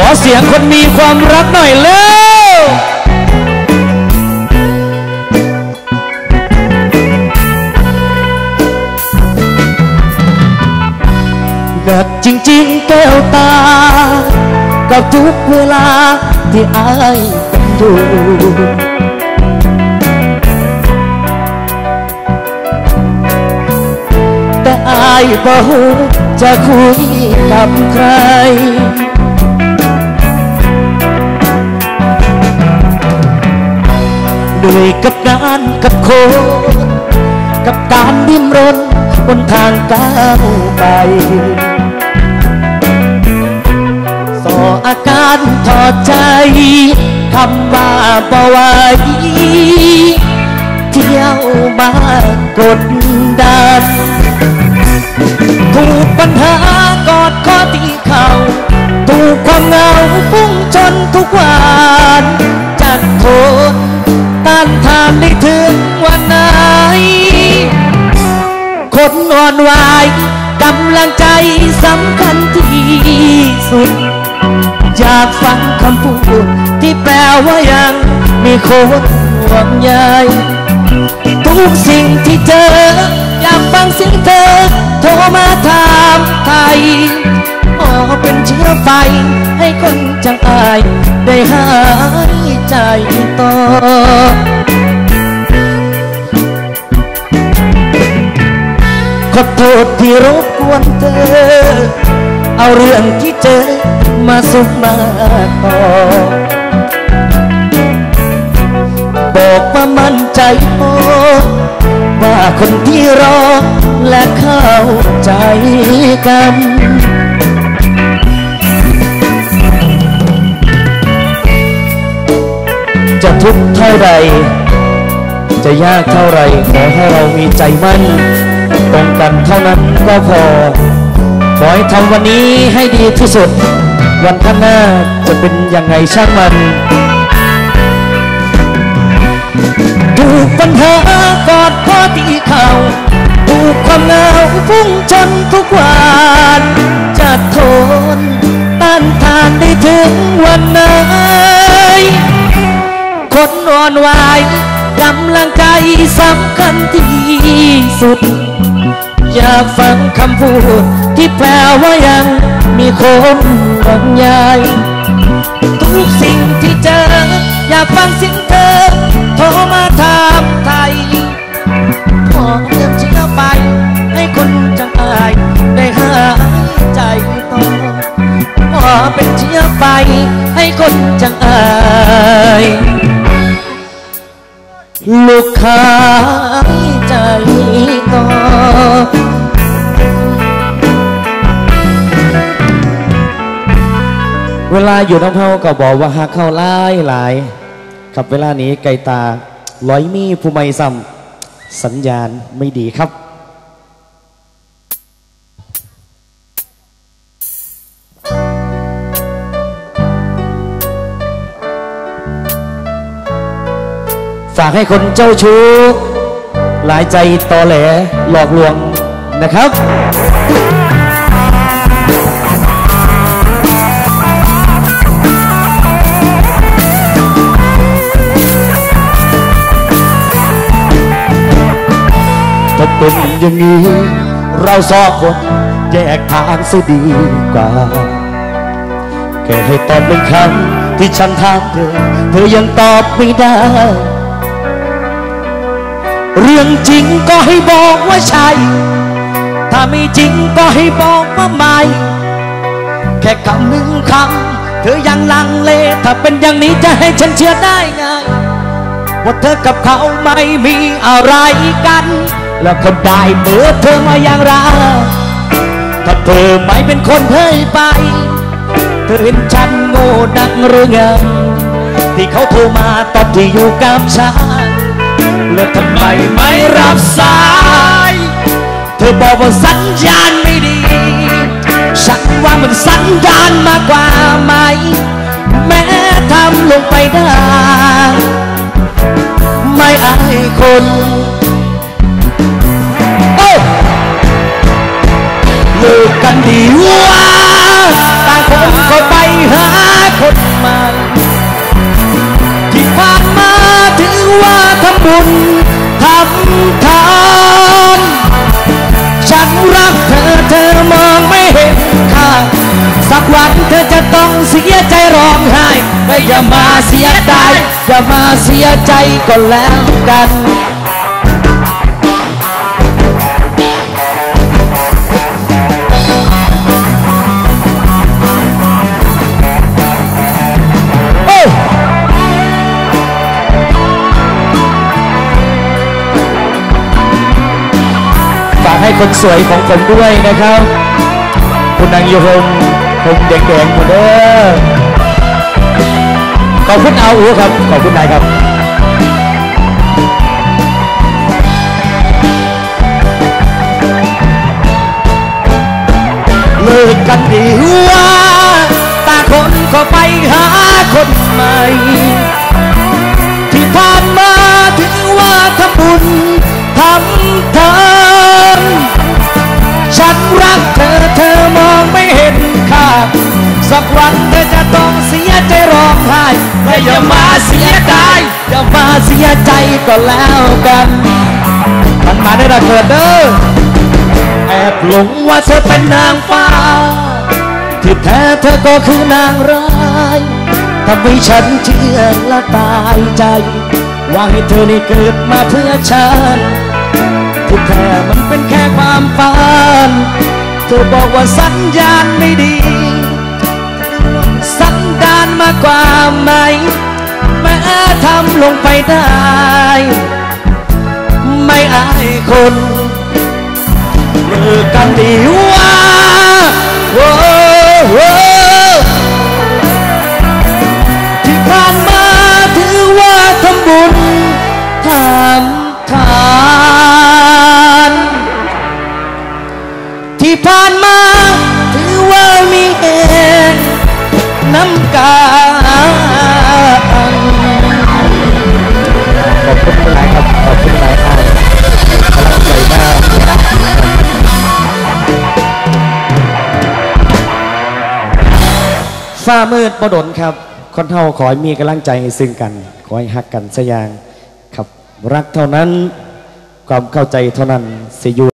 ขอเสียงคนมีความรักหน่อยเร็วหนักจริงๆแก้วตา กับทุกเวลาที่อายเป็นอยู่แต่อายบ่ฮู้จะคุยกับใคร เหนื่อยกับงานกับโคน กับการดิ้นรนบนทางก้าวไปสออาการถอดใจคำว่าบ่ไหวเที่ยวมากดดันถูกปัญหากอดข้อตีเข่าถูกความเหงาพุ่งชนทุกวันจะท คนอ่อนไหวกำลังใจสำคัญที่สุด อยากฟังคำพูดที่แปลว่ายังมีคนห่วงใยทุกสิ่งที่เจอ อยากฟังเสียงเธอ โทรมาถามไทยขอเป็นเชื้อไฟ ให้คนจังอาย ได้หายใจต่อ ขอโทษที่รบกวนเธอ เอาเรื่องที่เจอมาสุกมาต่อ บอกว่ามั่นใจพอว่าคนที่รอและเข้าใจกันจะทุกข์เท่าใดจะยากเท่าไร ขอให้เรามีใจมั่น ตรงกันเท่านั้นก็พอ ขอให้ทำวันนี้ให้ดีที่สุด วันข้างหน้าจะเป็นยังไงช่างมันถูกปัญหากอดข้อตีเข่าถูกความเหงาพุ่งชนทุกวันจะทนต้านทานได้ถึงวันไหนคนอ่อนไหวกำลังใจสำคัญที่สุดากฟังคำพูด ที่แปลว่ายังมีคนหวังใยทุกสิ่งที่เจอ อยากฟังสียงเธอ โทรมาถามไทยขอเติมเชื้อไป ให้คนจังอายได้หายใจต่อขอเป็นเชื้อไฟให้คนจังอาย เวลาอยู่น้ำเฮาก็บอกว่าฮักเข้าหลายหลายครับเวลานี้ไกลตาร้อยมีผู้ไม่ซ้ำสัญญาณไม่ดีครับฝากให้คนเจ้าชู้ หลายใจตอแหลหลอกลวงนะครับ เป็นอย่างนี้ เราสองคนแยกทางเสียดีกว่า แค่ให้ตอบหนึ่งคำที่ฉันถามเธอ เธอยังตอบไม่ได้ เรื่องจริงก็ให้บอกว่าใช่ ถ้าไม่จริงก็ให้บอกว่าไม่ แค่คำหนึ่งคำเธอยังลังเล ถ้าเป็นอย่างนี้จะให้ฉันเชื่อได้ไงว่าเธอกับเขาไม่มีอะไรกัน แล้วก็ได้เบอร์เธอมาอย่างไรถ้าเธอไม่เป็นคนเฮ้ยไป เธอเห็นฉันโง่ดังหรือไงที่เขาโทรมาตอนที่อยู่กับฉันแล้วทำไมไม่รับสาย เธอบอกว่าสัญญาณไม่ดี ฉันว่ามันสัญญาณมากกว่าไหม แม้ทำลงไปได้ ไม่อายคน ลิกกันดีว่าต่างคนก็ไปหาคนใหม่ที่ผ่านมาถือว่าทำบุญทำทานฉันรักเธอเธอมองไม่เห็นค่าสักวันเธอจะต้องเสียใจร้องไห้ไม่อย่ามาเสียดายอย่ามาเสียใจก็แล้วกัน กสวยของผมด้วยนะครับ คุณนางยูฮงผมแดงๆหมดเด้อขอบคุณเอาอูครับ ขอบคุณนายครับเลิกกันดีว่าตาคนก็ไปหาคนใหม่ ที่ผ่านมาถือว่าทำบุญทำทาน แล้วกัน มันมาได้ระเกิดเด้อแอบหลงว่าเธอเป็นนางฟ้า ที่แท้เธอก็คือนางร้ายทำให้ฉันเชื่อและตายใจ ว่าให้เธอได้เกิดมาเพื่อฉันที่แท้มันเป็นแค่ความฝัน เธอบอกว่าสัญญาณไม่ดี สันดานมากกว่าไหม ทำลงไปได้ ไม่อายคนเลิกกันดีว่าโว้โว้ที่ผ่านมาถือว่าทำบุญทำทาน ที่ผ่านมา ฟ้ามืดบดนครับ คนเท่าขอให้มีกำลังใจให้ซึ่งกัน ขอให้หักกันสกอยางครับ รักเท่านั้นความเข้าใจเท่านั้นสิยู